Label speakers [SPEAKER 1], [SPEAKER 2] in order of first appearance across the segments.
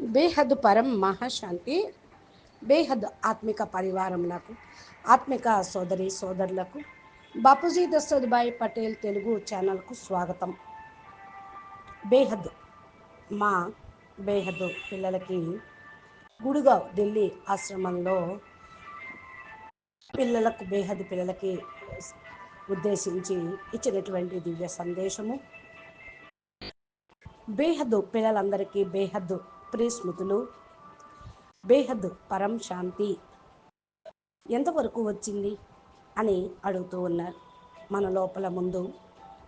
[SPEAKER 1] బేహద్ పరం మహాశాంతి బేహద్ ఆత్మిక పరివారములకు ఆత్మిక సోదరి సోదరులకు బాపూజీ దశరథ్భాయ్ పటేల్ తెలుగు ఛానల్కు స్వాగతం. బేహద్ మా బేహద్ పిల్లలకి గుడిగావ్ ఢిల్లీ ఆశ్రమంలో పిల్లలకు బేహద్ పిల్లలకి ఉద్దేశించి ఇచ్చినటువంటి దివ్య సందేశము. బేహద్దు పిల్లలందరికీ బేహద్దు ప్రియస్మృతులు బేహద్ పరం శాంతి. ఎంతవరకు వచ్చింది? అని అడుగుతూ ఉన్నారు. మన లోపల ముందు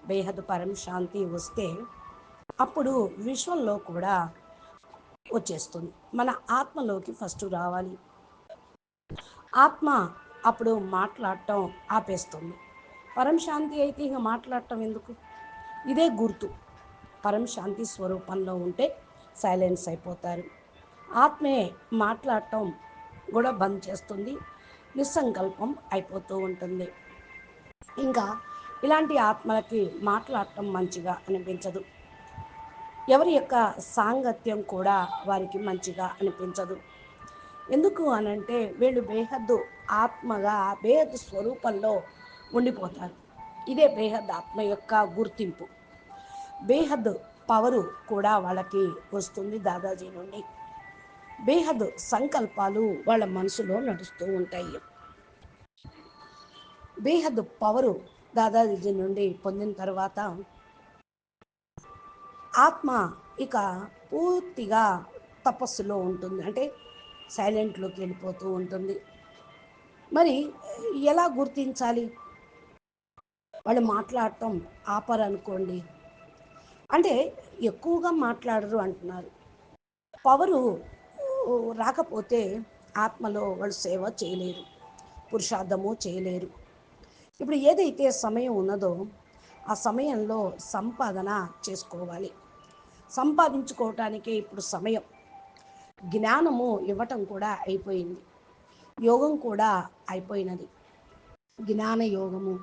[SPEAKER 1] బేహద్ పరం శాంతి వస్తే అప్పుడు విశ్వంలో కూడా వచ్చేస్తుంది. మన ఆత్మలోకి ఫస్ట్ రావాలి. ఆత్మ అప్పుడు మాట్లాడటం ఆపేస్తుంది. పరం శాంతి అయితే ఇక మాట్లాడటం ఎందుకు? ఇదే గుర్తు. పరం శాంతి స్వరూపంలో ఉంటే సైలెన్స్ అయిపోతారు. ఆత్మే మాట్లాడటం కూడా బంద్ చేస్తుంది. నిస్సంకల్పం అయిపోతూ ఉంటుంది. ఇంకా ఇలాంటి ఆత్మలకి మాట్లాడటం మంచిగా అనిపించదు. ఎవరి యొక్క సాంగత్యం కూడా వారికి మంచిగా అనిపించదు. ఎందుకు అనంటే వీళ్ళు బేహద్దు ఆత్మగా బేహద్దు స్వరూపంలో ఉండిపోతారు. ఇదే బేహద్ ఆత్మ యొక్క గుర్తింపు. బేహద్ పవరు కూడా వాళ్ళకి వస్తుంది దాదాజీ నుండి. బేహద్ సంకల్పాలు వాళ్ళ మనసులో నడుస్తూ ఉంటాయి. బేహద్ పవరు దాదాజీ నుండి పొందిన తర్వాత ఆత్మ ఇక పూర్తిగా తపస్సులో ఉంటుంది. అంటే సైలెంట్లోకి వెళ్ళిపోతూ ఉంటుంది. మరి ఎలా గుర్తించాలి? వాళ్ళు మాట్లాడటం ఆపరనుకోండి. అంటే ఎక్కువగా మాట్లాడరు అంటున్నారు. పవరు రాకపోతే ఆత్మలో వాళ్ళు సేవ చేయలేరు పురుషార్థము చేయలేరు. ఇప్పుడు ఏదైతే సమయం ఉన్నదో ఆ సమయంలో సంపాదన చేసుకోవాలి. సంపాదించుకోవటానికే ఇప్పుడు సమయం. జ్ఞానము ఇవ్వటం కూడా అయిపోయింది. యోగం కూడా అయిపోయినది. జ్ఞాన యోగము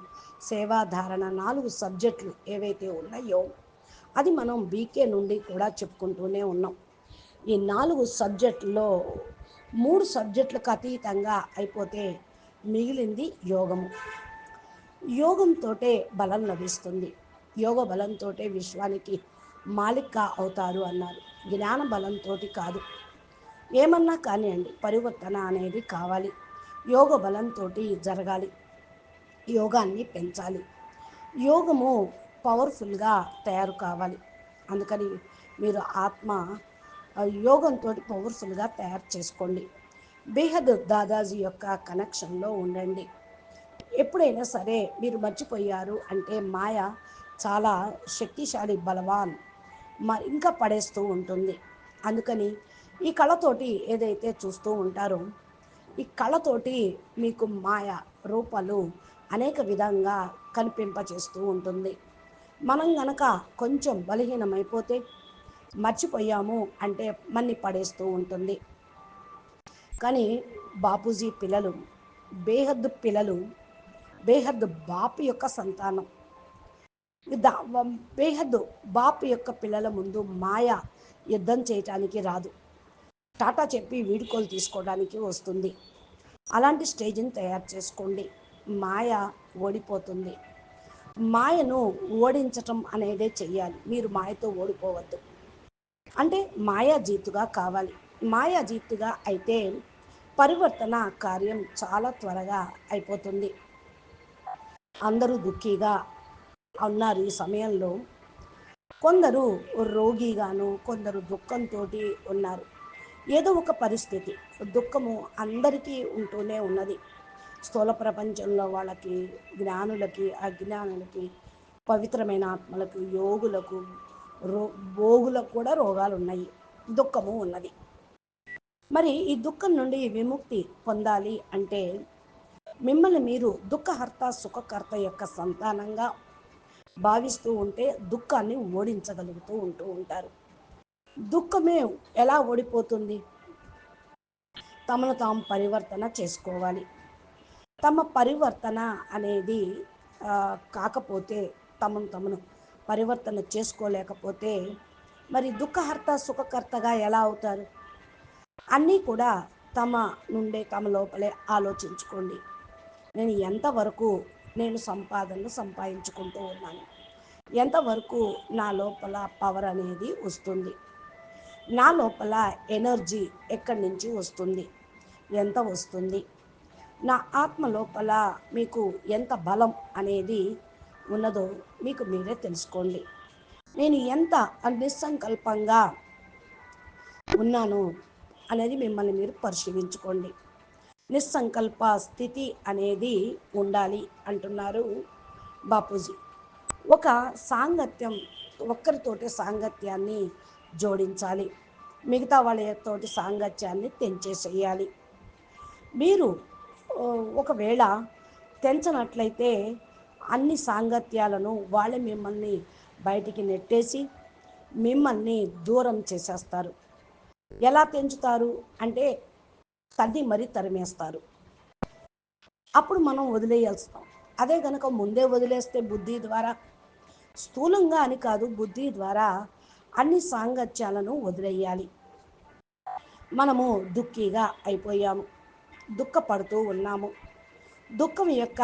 [SPEAKER 1] సేవాధారణ నాలుగు సబ్జెక్టులు ఏవైతే ఉన్నాయో అది మనం బీకే నుండి కూడా చెప్పుకుంటూనే ఉన్నాం. ఈ నాలుగు సబ్జెక్టులో మూడు సబ్జెక్టులకు అతీతంగా అయిపోతే మిగిలింది యోగము. యోగంతో బలం లభిస్తుంది. యోగ బలంతో విశ్వానికి మాలిక అవుతారు అన్నారు. జ్ఞాన బలంతో కాదు. ఏమన్నా కానివ్వండి పరివర్తన అనేది కావాలి. యోగ బలంతో జరగాలి. యోగాన్ని పెంచాలి. యోగము పవర్ఫుల్గా తయారు కావాలి. అందుకని మీరు ఆత్మ యోగంతో పవర్ఫుల్గా తయారు చేసుకోండి. బేహద్ దాదాజీ యొక్క కనెక్షన్లో ఉండండి. ఎప్పుడైనా సరే మీరు మర్చిపోయారు అంటే మాయ చాలా శక్తిశాలి బలవాన్ మరి ఇంకా పడేస్తూ ఉంటుంది. అందుకని ఈ కళతోటి ఏదైతే చూస్తూ ఉంటారో ఈ కళతోటి మీకు మాయ రూపాలు అనేక విధంగా కనిపింపచేస్తూ ఉంటుంది. మనం గనక కొంచెం బలహీనమైపోతే మర్చిపోయాము అంటే మన్ని పడేస్తూ ఉంటుంది. కానీ బాపూజీ పిల్లలు బేహద్దు పిల్లలు బేహద్దు బాపు యొక్క సంతానం బేహద్దు బాపు యొక్క పిల్లల ముందు మాయ యుద్ధం చేయటానికి రాదు. టాటా చెప్పి వీడుకోలు తీసుకోవడానికి వస్తుంది. అలాంటి స్టేజ్ని తయారు చేసుకోండి. మాయ ఓడిపోతుంది. మాయను ఓడించటం అనేదే చెయ్యాలి. మీరు మాయతో ఓడిపోవద్దు. అంటే మాయాజీతుగా కావాలి. మాయాజీతుగా అయితే పరివర్తన కార్యం చాలా త్వరగా అయిపోతుంది. అందరూ దుఃఖీగా ఉన్నారు ఈ సమయంలో. కొందరు రోగిగాను కొందరు దుఃఖంతో ఉన్నారు. ఏదో ఒక పరిస్థితి దుఃఖము అందరికీ ఉంటూనే ఉన్నది. స్థూల ప్రపంచంలో వాళ్ళకి జ్ఞానులకి అజ్ఞానులకి పవిత్రమైన ఆత్మలకు యోగులకు రో భోగులకు కూడా రోగాలు ఉన్నాయి దుఃఖము ఉన్నది. మరి ఈ దుఃఖం నుండి విముక్తి పొందాలి అంటే మిమ్మల్ని మీరు దుఃఖహర్త సుఖకర్త యొక్క సంతానంగా భావిస్తూ ఉంటే దుఃఖాన్ని ఓడించగలుగుతూ ఉంటూ ఉంటారు. దుఃఖమే ఎలా ఓడిపోతుంది? తమను తాము పరివర్తన చేసుకోవాలి. తమ పరివర్తన అనేది కాకపోతే తమను తమను పరివర్తన చేసుకోలేకపోతే మరి దుఃఖహర్త సుఖకర్తగా ఎలా అవుతారు? అన్నీ కూడా తమ నుండే తమ లోపలే ఆలోచించుకోండి. నేను ఎంతవరకు నేను సంపాదనను సంపాదించుకుంటూ ఉన్నాను? ఎంతవరకు నా లోపల పవర్ అనేది వస్తుంది? నా లోపల ఎనర్జీ ఎక్కడి నుంచి వస్తుంది? ఎంత వస్తుంది? నా ఆత్మ లోపల మీకు ఎంత బలం అనేది ఉన్నదో మీకు మీరే తెలుసుకోండి. నేను ఎంత నిస్సంకల్పంగా ఉన్నాను అనేది మిమ్మల్ని మీరు పరిశీలించుకోండి. నిస్సంకల్ప స్థితి అనేది ఉండాలి అంటున్నారు బాపూజీ. ఒక సాంగత్యం ఒక్కరితోటి సాంగత్యాన్ని జోడించాలి. మిగతా వాళ్ళతోటి సాంగత్యాన్ని తెంచేసేయాలి. మీరు ఒకవేళ తెంచనట్లయితే అన్ని సాంగత్యాలను వాళ్ళే మిమ్మల్ని బయటికి నెట్టేసి మిమ్మల్ని దూరం చేసేస్తారు. ఎలా తెంచుతారు? అంటే తన్ని మరీ తరిమేస్తారు. అప్పుడు మనం వదిలేయాల్సిస్తాం. అదే కనుక ముందే వదిలేస్తే బుద్ధి ద్వారా స్థూలంగా అని కాదు బుద్ధి ద్వారా అన్ని సాంగత్యాలను వదిలేయాలి. మనము దుఃఖిగా అయిపోయాము. దుఃఖపడుతూ ఉన్నాము. దుఃఖం యొక్క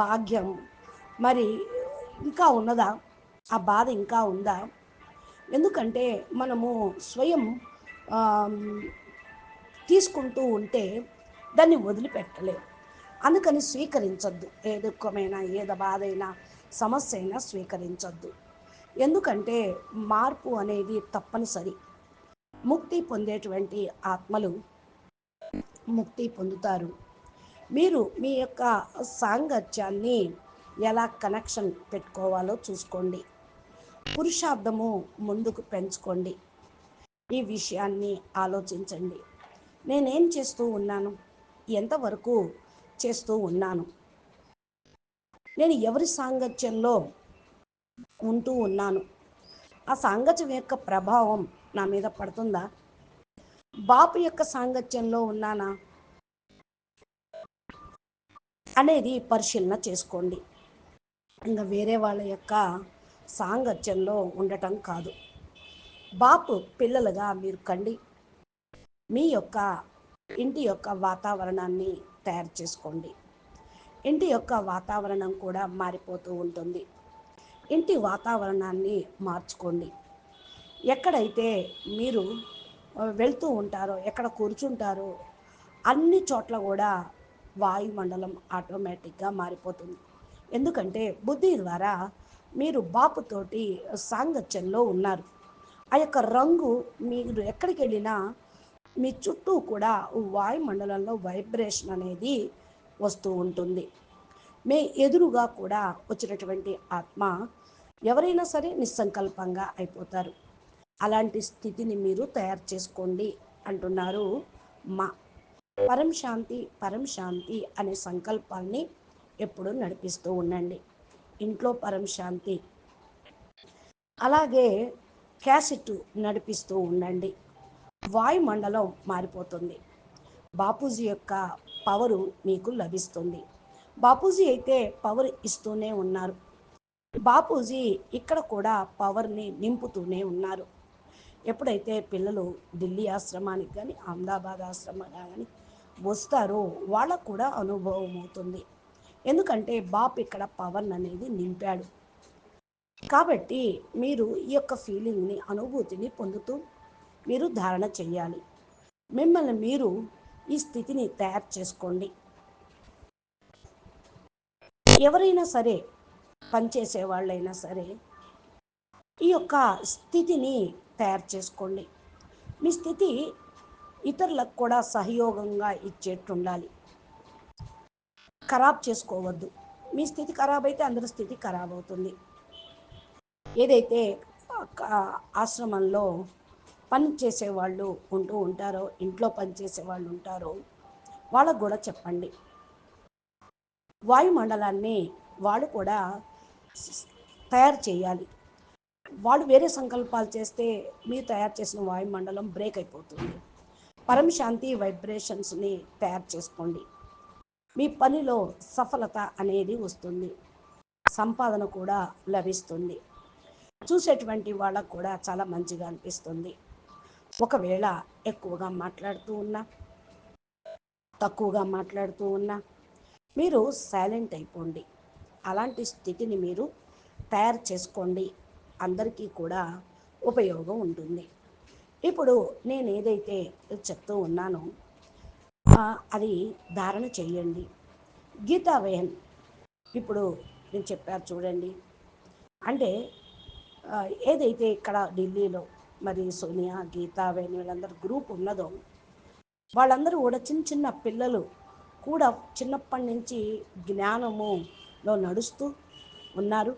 [SPEAKER 1] భాగ్యం మరి ఇంకా ఉన్నదా? ఆ బాధ ఇంకా ఉందా? ఎందుకంటే మనము స్వయం తీసుకుంటూ ఉంటే దాన్ని వదిలిపెట్టలేము అందుకని స్వీకరించొద్దు. ఏ దుఃఖమైనా ఏద బాధ అయినా సమస్య అయినా స్వీకరించొద్దు. ఎందుకంటే మార్పు అనేది తప్పనిసరి. ముక్తి పొందేటువంటి ఆత్మలు ముక్తి పొందుతారు. మీరు మీ యొక్క సాంగత్యాన్ని ఎలా కనెక్షన్ పెట్టుకోవాలో చూసుకోండి. పురుషార్థము ముందుకు పెంచుకోండి. ఈ విషయాన్ని ఆలోచించండి. నేనేం చేస్తూ ఉన్నాను? ఎంతవరకు చేస్తూ ఉన్నాను? నేను ఎవరి సాంగత్యంలో ఉంటూ ఉన్నాను? ఆ సాంగత్యం యొక్క ప్రభావం నా మీద పడుతుందా? బాపు యొక్క సాంగత్యంలో ఉన్నానా? అనేది పరిశీలన చేసుకోండి. ఇంకా వేరే వాళ్ళ యొక్క సాంగత్యంలో ఉండటం కాదు. బాపు పిల్లలుగా మీరు కండి. మీ యొక్క ఇంటి యొక్క వాతావరణాన్ని తయారు చేసుకోండి. ఇంటి యొక్క వాతావరణం కూడా మారిపోతూ ఉంటుంది. ఇంటి వాతావరణాన్ని మార్చుకోండి. ఎక్కడైతే మీరు వెళ్తూ ఉంటారో ఎక్కడ కూర్చుంటారో అన్ని చోట్ల కూడా వాయుమండలం ఆటోమేటిక్గా మారిపోతుంది. ఎందుకంటే బుద్ధి ద్వారా మీరు బాపుతోటి సాంగత్యంలో ఉన్నారు. ఆ యొక్క రంగు మీరు ఎక్కడికి వెళ్ళినా మీ చుట్టూ కూడా వాయుమండలంలో వైబ్రేషన్ అనేది వస్తూ ఉంటుంది. మీ ఎదురుగా కూడా వచ్చినటువంటి ఆత్మ ఎవరైనా సరే నిస్సంకల్పంగా అయిపోతారు. అలాంటి స్థితిని మీరు తయారు చేసుకోండి అంటున్నారు మా. పరం శాంతి పరం శాంతి అనే సంకల్పాన్ని ఎప్పుడు నడిపిస్తూ ఉండండి. ఇంట్లో పరం శాంతి. అలాగే క్యాసెట్ నడిపిస్తూ ఉండండి. వాయుమండలం మారిపోతుంది. బాపూజీ యొక్క పవరు మీకు లభిస్తుంది. బాపూజీ అయితే పవర్ ఇస్తూనే ఉన్నారు. బాపూజీ ఇక్కడ కూడా పవర్ని నింపుతూనే ఉన్నారు. ఎప్పుడైతే పిల్లలు ఢిల్లీ ఆశ్రమానికి కానీ అహ్మదాబాద్ ఆశ్రమానికి కానీ వస్తారో వాళ్ళకు కూడా అనుభవం అవుతుంది. ఎందుకంటే బాప్ ఇక్కడ పవన్ అనేది నింపాడు. కాబట్టి మీరు ఈ యొక్క ఫీలింగ్ని అనుభూతిని పొందుతూ మీరు ధారణ చేయాలి మిమ్మల్ని మీరు ఈ స్థితిని తయారు చేసుకోండి. ఎవరైనా సరే పనిచేసే వాళ్ళైనా సరే ఈ యొక్క స్థితిని తయారు చేసుకోండి. మీ స్థితి ఇతరులకు కూడా సహయోగంగా ఇచ్చేట్టు ఉండాలి ఖరాబ్ చేసుకోవద్దు. మీ స్థితి ఖరాబ్ అయితే అందరి స్థితి ఖరాబ్ అవుతుంది ఏదైతే ఆశ్రమంలో పని చేసేవాళ్ళు ఉంటూ ఉంటారో ఇంట్లో పని చేసేవాళ్ళు ఉంటారో వాళ్ళకు కూడా చెప్పండి. వాయుమండలాన్ని వాళ్ళు కూడా తయారు చేయాలి. వాళ్ళు వేరే సంకల్పాలు చేస్తే మీరు తయారు చేసిన వాయుమండలం బ్రేక్ అయిపోతుంది. పరమశాంతి వైబ్రేషన్స్ని తయారు చేసుకోండి. మీ పనిలో సఫలత అనేది వస్తుంది. సంపాదన కూడా లభిస్తుంది. చూసేటువంటి వాళ్ళకు కూడా చాలా మంచిగా అనిపిస్తుంది. ఒకవేళ ఎక్కువగా మాట్లాడుతూ ఉన్నా తక్కువగా మాట్లాడుతూ ఉన్నా మీరు సైలెంట్ అయిపోండి. అలాంటి స్థితిని మీరు తయారు చేసుకోండి. అందరికీ కూడా ఉపయోగం ఉంటుంది. ఇప్పుడు నేను ఏదైతే చెప్తూ ఉన్నానో అది ధారణ చేయండి. గీతా వేన్ ఇప్పుడు నేను చెప్పారు చూడండి. అంటే ఏదైతే ఇక్కడ ఢిల్లీలో మరి సోనియా గీతా వేన్ వీళ్ళందరూ గ్రూప్ ఉన్నదో వాళ్ళందరూ కూడా చిన్న చిన్న పిల్లలు కూడా చిన్నప్పటి నుంచి జ్ఞానములో నడుస్తూ ఉన్నారు.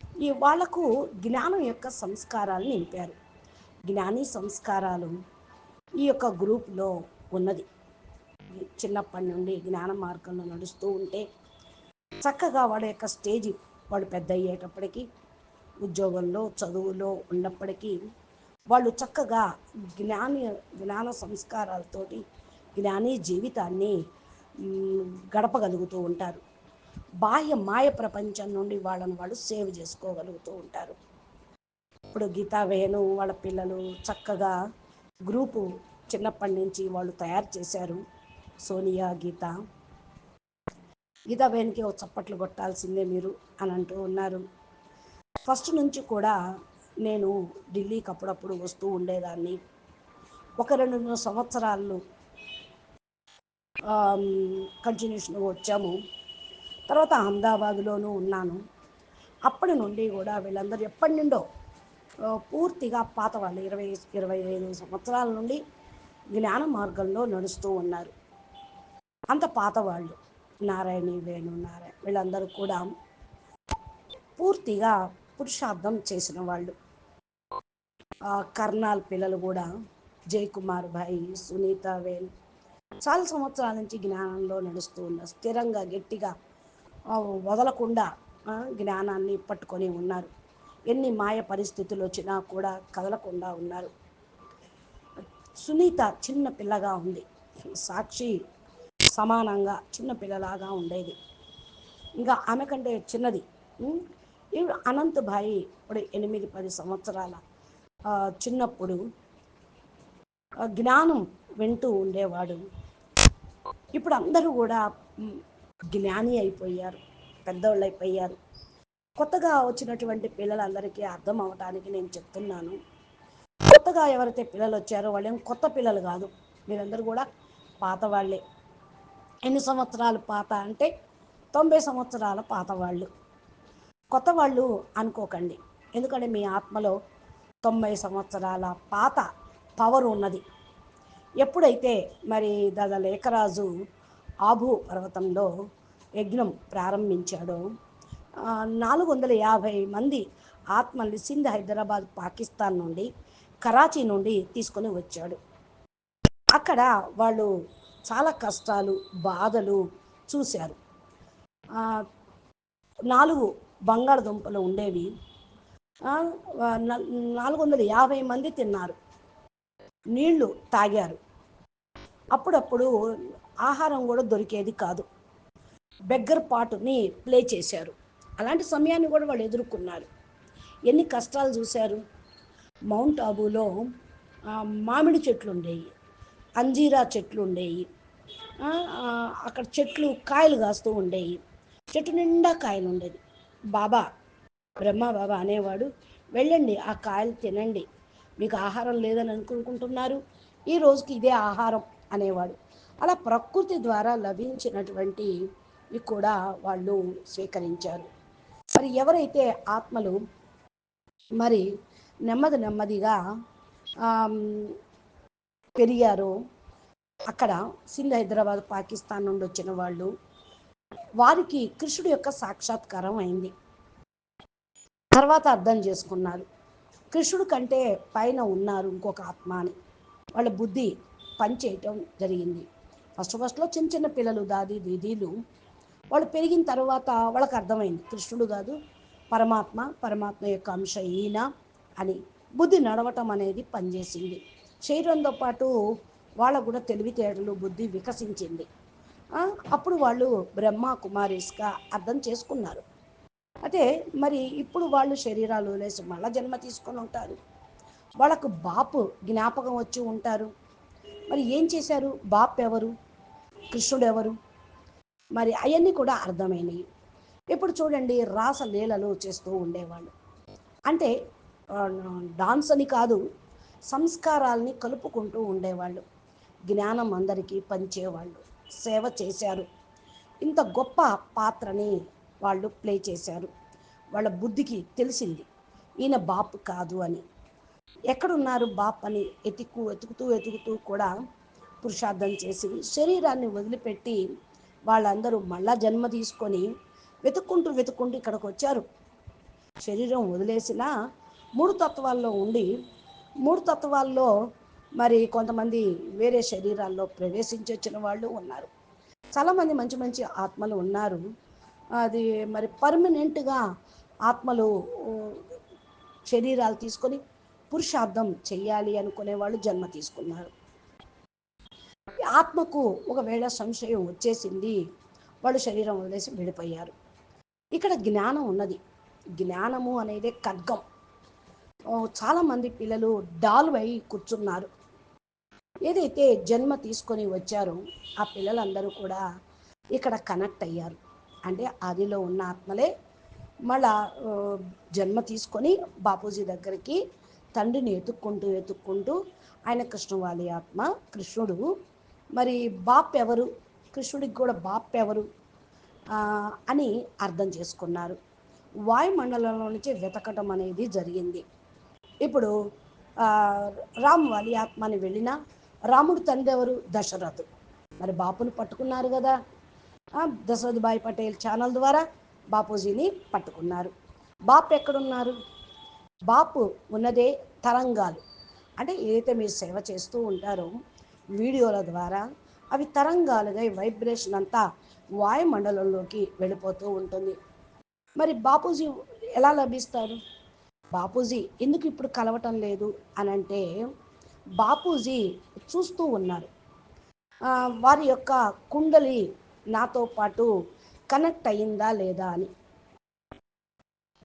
[SPEAKER 1] ఈ వాళ్ళకు జ్ఞానం యొక్క సంస్కారాలు నింపారు. జ్ఞాని సంస్కారాలు ఈ యొక్క గ్రూప్లో ఉన్నది. చిన్నప్పటి నుండి జ్ఞాన మార్గంలో నడుస్తూ ఉంటే చక్కగా వాడి యొక్క స్టేజ్ వాడు పెద్ద అయ్యేటప్పటికీ ఉద్యోగంలో చదువులో ఉన్నప్పటికీ వాళ్ళు చక్కగా జ్ఞాన జ్ఞాన సంస్కారాలతోటి జ్ఞాని జీవితాన్ని గడపగలుగుతూ ఉంటారు. బాహ్య మాయ ప్రపంచం నుండి వాళ్ళని వాళ్ళు సేవ్ చేసుకోగలుగుతూ ఉంటారు. ఇప్పుడు గీతా వేణు వాళ్ళ పిల్లలు చక్కగా గ్రూపు చిన్నప్పటి నుంచి వాళ్ళు తయారు చేశారు. సోనియా గీత. గీతా వేణుకి ఒక చప్పట్లు కొట్టాల్సిందే మీరు అని అంటూ ఉన్నారు. ఫస్ట్ నుంచి కూడా నేను ఢిల్లీకి అప్పుడప్పుడు వస్తూ ఉండేదాన్ని. ఒక రెండు సంవత్సరాలు కంటిన్యూషన్ వచ్చాము. తర్వాత అహ్మదాబాద్లోనూ ఉన్నాను. అప్పటి నుండి కూడా వీళ్ళందరూ ఎప్పటి నుండో పూర్తిగా పాత వాళ్ళు ఇరవై ఇరవై ఐదు సంవత్సరాల నుండి జ్ఞాన మార్గంలో నడుస్తూ ఉన్నారు. అంత పాత వాళ్ళు. నారాయణి వేణు నారాయణ వీళ్ళందరూ కూడా పూర్తిగా పురుషార్థం చేసిన వాళ్ళు. కర్నాల్ పిల్లలు కూడా జయకుమార్ భాయ్ సునీత వేణు చాలా సంవత్సరాల నుంచి జ్ఞానంలో నడుస్తూ ఉన్నారు. స్థిరంగా గట్టిగా వదలకుండా జ్ఞానాన్ని పట్టుకొని ఉన్నారు. ఎన్ని మాయ పరిస్థితులు వచ్చినా కూడా కదలకుండా ఉన్నారు. సునీత చిన్న పిల్లగా ఉంది. సాక్షి సమానంగా చిన్న పిల్లలాగా ఉండేది. ఇంకా ఆమె కంటే చిన్నది. అనంత్ భాయి ఇప్పుడు ఎనిమిది పది సంవత్సరాల చిన్నప్పుడు జ్ఞానం వింటూ ఉండేవాడు. ఇప్పుడు అందరూ కూడా జ్ఞాని అయిపోయారు పెద్దవాళ్ళు అయిపోయారు. కొత్తగా వచ్చినటువంటి పిల్లలందరికీ అర్థం అవటానికి నేను చెప్తున్నాను. కొత్తగా ఎవరైతే పిల్లలు వచ్చారో వాళ్ళేం కొత్త పిల్లలు కాదు. మీరందరూ కూడా పాత వాళ్ళే. ఎన్ని సంవత్సరాలు పాత అంటే తొంభై సంవత్సరాల పాత వాళ్ళు. కొత్త వాళ్ళు అనుకోకండి. ఎందుకంటే మీ ఆత్మలో తొంభై సంవత్సరాల పాత పవర్ ఉన్నది. ఎప్పుడైతే మరి దాదా లేఖరాజు ఆభు పర్వతంలో యజ్ఞం ప్రారంభించాడో. నాలుగు వందల యాభై మంది ఆత్మల్ని సింధ్ హైదరాబాద్ పాకిస్తాన్ నుండి కరాచీ నుండి తీసుకొని వచ్చాడు. అక్కడ వాళ్ళు చాలా కష్టాలు బాధలు చూశారు. నాలుగు బంగాళదుంపలు ఉండేవి. నాలుగు వందల యాభై మంది తిన్నారు. నీళ్ళు తాగారు. అప్పుడప్పుడు ఆహారం కూడా దొరికేది కాదు. బెగ్గర్ పాటుని ప్లే చేశారు. అలాంటి సమయాన్ని కూడా వాళ్ళు ఎదుర్కొన్నారు. ఎన్ని కష్టాలు చూశారు? మౌంట్ ఆబూలో మామిడి చెట్లు ఉండేవి అంజీరా చెట్లు ఉండేవి అక్కడ చెట్లు కాయలు కాస్తూ ఉండేవి చెట్టు నిండా కాయలు ఉండేది. బాబా బ్రహ్మ బాబా అనేవాడు వెళ్ళండి ఆ కాయలు తినండి. మీకు ఆహారం లేదని అనుకుంటున్నారు. ఈ రోజుకి ఇదే ఆహారం అనేవాడు. అలా ప్రకృతి ద్వారా లభించినటువంటి కూడా వాళ్ళు స్వీకరించారు. మరి ఎవరైతే ఆత్మలు మరి నెమ్మది నెమ్మదిగా పెరిగారో అక్కడ సింధ్ హైదరాబాద్ పాకిస్తాన్ నుండి వచ్చిన వాళ్ళు వారికి కృష్ణుడు యొక్క సాక్షాత్కారం అయింది. తర్వాత అర్థం చేసుకున్నారు. కృష్ణుడు కంటే పైన ఉన్నారు ఇంకొక ఆత్మ అని. వాళ్ళ బుద్ధి పనిచేయటం జరిగింది. ఫస్ట్ ఫస్ట్లో చిన్న చిన్న పిల్లలు దాది దీదీలు వాళ్ళు పెరిగిన తర్వాత వాళ్ళకి అర్థమైంది. కృష్ణుడు కాదు పరమాత్మ పరమాత్మ యొక్క అంశ ఈయన అని. బుద్ధి నడవటం అనేది పనిచేసింది. శరీరంతో పాటు వాళ్ళకు కూడా తెలివితేటలు బుద్ధి వికసించింది. అప్పుడు వాళ్ళు బ్రహ్మ కుమారిస్గా అర్థం చేసుకున్నారు. అయితే మరి ఇప్పుడు వాళ్ళు శరీరాలు లేసి మళ్ళా జన్మ తీసుకొని ఉంటారు. వాళ్ళకు బాపు జ్ఞాపకం వచ్చి ఉంటారు. మరి ఏం చేశారు? బాప్ ఎవరు కృష్ణుడు ఎవరు మరి అవన్నీ కూడా అర్థమైనవి ఇప్పుడు చూడండి రాసలీలలు చేస్తూ ఉండేవాళ్ళు. అంటే డాన్స్ అని కాదు సంస్కారాల్ని కలుపుకుంటూ ఉండేవాళ్ళు. జ్ఞానం అందరికీ పంచేవాళ్ళు. సేవ చేశారు. ఇంత గొప్ప పాత్రని వాళ్ళు ప్లే చేశారు. వాళ్ళ బుద్ధికి తెలిసింది ఈయన బాపు కాదు అని. ఎక్కడున్నారు బాప్ అని ఎతుకు ఎతుకుతూ ఎతుకుతూ కూడా పురుషార్థం చేసి శరీరాన్ని వదిలిపెట్టి వాళ్ళందరూ మళ్ళా జన్మ తీసుకొని వెతుక్కుంటూ వెతుక్కుంటూ ఇక్కడికి వచ్చారు. శరీరం వదిలేసిన మూడు తత్వాల్లో ఉండి మూడు తత్వాల్లో మరి కొంతమంది వేరే శరీరాల్లో ప్రవేశించి వచ్చిన వాళ్ళు ఉన్నారు. చాలామంది మంచి మంచి ఆత్మలు ఉన్నారు. అది మరి పర్మనెంట్గా ఆత్మలు శరీరాలు తీసుకొని పురుషార్థం చేయాలి అనుకునే వాళ్ళు జన్మ తీసుకున్నారు. ఆత్మకు ఒకవేళ సంశయం వచ్చేసింది వాళ్ళు శరీరం వదిలేసి విడిపోయారు ఇక్కడ జ్ఞానం ఉన్నది. జ్ఞానము అనేది ఖడ్గం. చాలామంది పిల్లలు డాల్వై కూర్చున్నారు. ఏదైతే జన్మ తీసుకొని వచ్చారో ఆ పిల్లలందరూ కూడా ఇక్కడ కనెక్ట్ అయ్యారు. అంటే ఆదిలో ఉన్న ఆత్మలే మళ్ళా జన్మ తీసుకొని బాపూజీ దగ్గరికి తండ్రిని ఎత్తుక్కుంటూ ఎత్తుక్కుంటూ ఆయన కృష్ణవాలి ఆత్మ కృష్ణుడు మరి బాప్ ఎవరు? కృష్ణుడికి కూడా బాప్ ఎవరు? అని అర్థం చేసుకున్నారు. వాయుమండలంలో నుంచి వెతకటం అనేది జరిగింది. ఇప్పుడు రామ్ వాలి ఆత్మని వెళ్ళిన రాముడు తండ్రి ఎవరు? దశరథు. మరి బాపును పట్టుకున్నారు కదా. దశరథ్ భాయ్ పటేల్ ఛానల్ ద్వారా బాపూజీని పట్టుకున్నారు. బాపు ఎక్కడున్నారు? బాపు ఉన్నదే తరంగాలు. అంటే ఏదైతే మీరు సేవ చేస్తూ ఉంటారో వీడియోల ద్వారా అవి తరంగాలుగా వైబ్రేషన్ అంతా వాయుమండలంలోకి వెళ్ళిపోతూ ఉంటుంది. మరి బాపూజీ ఎలా లభిస్తారు? బాపూజీ ఎందుకు ఇప్పుడు కలవటం లేదు అని అంటే బాపూజీ చూస్తూ ఉన్నారు. వారి యొక్క కుండలి నాతో పాటు కనెక్ట్ అయిందా లేదా అని.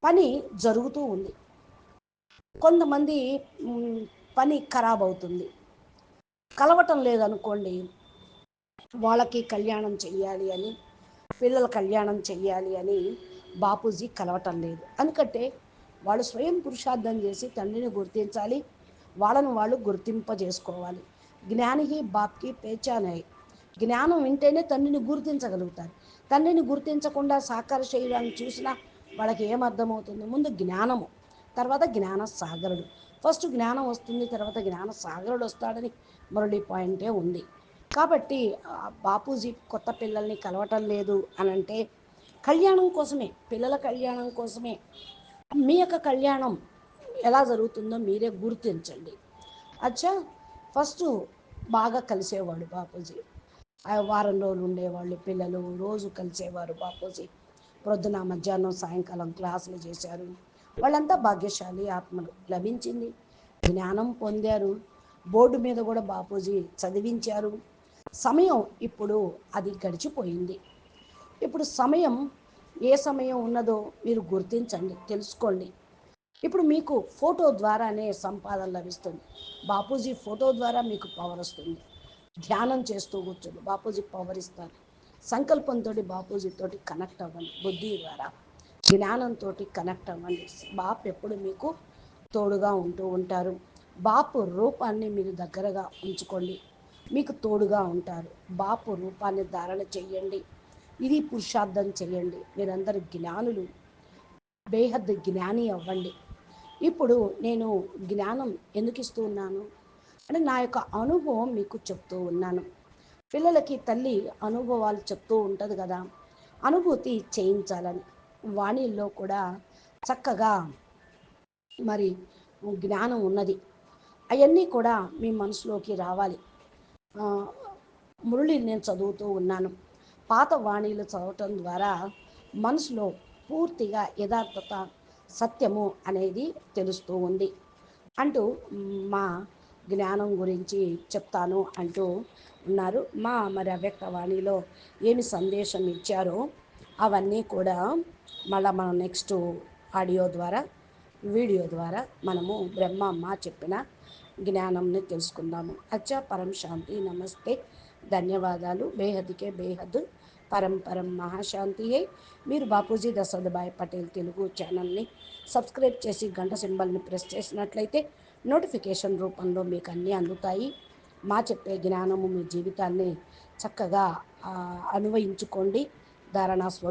[SPEAKER 1] పని జరుగుతూ ఉంది. కొంతమంది పని ఖరాబ్ అవుతుంది. కలవటం లేదనుకోండి వాళ్ళకి కళ్యాణం చెయ్యాలి అని పిల్లల కళ్యాణం చెయ్యాలి అని బాపూజీ కలవటం లేదు. ఎందుకంటే వాళ్ళు స్వయం పురుషార్థం చేసి తండ్రిని గుర్తించాలి వాళ్ళను వాళ్ళు గుర్తింపజేసుకోవాలి. జ్ఞానికి బాప్కి పేచానాయి జ్ఞానం వింటేనే తండ్రిని గుర్తించగలుగుతారు. తండ్రిని గుర్తించకుండా సాకార శరీరాన్ని చూసినా వాళ్ళకి ఏమర్థమవుతుంది ముందు జ్ఞానము తర్వాత జ్ఞాన సాగరుడు ఫస్ట్ జ్ఞానం వస్తుంది తర్వాత జ్ఞాన సాగరుడు వస్తాడని మురళి పాయింటే ఉంది. కాబట్టి బాపూజీ కొత్త పిల్లల్ని కలవటం లేదు అని అంటే కళ్యాణం కోసమే పిల్లల కళ్యాణం కోసమే మీ యొక్క కళ్యాణం ఎలా జరుగుతుందో మీరే గుర్తించండి. అచ్చా ఫస్ట్ బాగా కలిసేవాడు బాపూజీ. వారం రోజులు ఉండేవాళ్ళు పిల్లలు రోజు కలిసేవారు బాపూజీ. ప్రొద్దున మధ్యాహ్నం సాయంకాలం క్లాసులు చేశారు. వాళ్ళంతా భాగ్యశాలి ఆత్మలు లభించింది. జ్ఞానం పొందారు. బోర్డు మీద కూడా బాపూజీ చదివించారు. సమయం ఇప్పుడు అది గడిచిపోయింది. ఇప్పుడు సమయం ఏ సమయం ఉన్నదో మీరు గుర్తించండి తెలుసుకోండి. ఇప్పుడు మీకు ఫోటో ద్వారానే సంపాదన లభిస్తుంది. బాపూజీ ఫోటో ద్వారా మీకు పవర్ వస్తుంది. ధ్యానం చేస్తూ కూర్చోండి. బాపూజీ పవర్ ఇస్తారు. సంకల్పంతో బాపూజీతో కనెక్ట్ అవ్వండి. బుద్ధి ద్వారా. జ్ఞానంతో కనెక్ట్ అవ్వండి. బాపు ఎప్పుడు మీకు తోడుగా ఉంటూ ఉంటారు. బాపు రూపాన్ని మీరు దగ్గరగా ఉంచుకోండి. మీకు తోడుగా ఉంటారు. బాపు రూపాన్ని ధారణ చేయండి ఇది పురుషార్థం చేయండి మీరందరూ జ్ఞానులు. బేహద్ జ్ఞాని అవ్వండి. ఇప్పుడు నేను జ్ఞానం ఎందుకు ఇస్తూ ఉన్నాను? అంటే నా యొక్క అనుభవం మీకు చెప్తూ ఉన్నాను. పిల్లలకి తల్లి అనుభవాలు చెప్తూ ఉంటుంది కదా. అనుభూతి చేయించాలని. వాణిల్లో కూడా చక్కగా మరి జ్ఞానం ఉన్నది. అవన్నీ కూడా మీ మనసులోకి రావాలి. మురళి నేను చదువుతూ ఉన్నాను. పాత వాణీలు చదవటం ద్వారా మనసులో పూర్తిగా యథార్థత సత్యము అనేది తెలుస్తూ ఉంది అంటూ మా జ్ఞానం గురించి చెప్తాను అంటూ ఉన్నారు. మా మరి అవ్యక్తవాణిలో ఏమి సందేశం ఇచ్చారో అవన్నీ కూడా మళ్ళీ మనం నెక్స్ట్ ఆడియో ద్వారా వీడియో ద్వారా మనము బ్రహ్మమ్మ చెప్పిన జ్ఞానంని తెలుసుకుందాము. అచ్చా పరం శాంతి నమస్తే. ధన్యవాదాలు. బేహద్కే బేహద్. పరం పరం మహాశాంతియే. మీరు బాపూజీ దశరథభాయ్ పటేల్ తెలుగు ఛానల్ని సబ్స్క్రైబ్ చేసి గంట సింబల్ని ప్రెస్ చేసినట్లయితే నోటిఫికేషన్ రూపంలో మీకు అన్నీ అందుతాయి. మా చెప్పే జ్ఞానము మీ జీవితాన్ని చక్కగా అనువయించుకోండి. ధారణా స్వరూ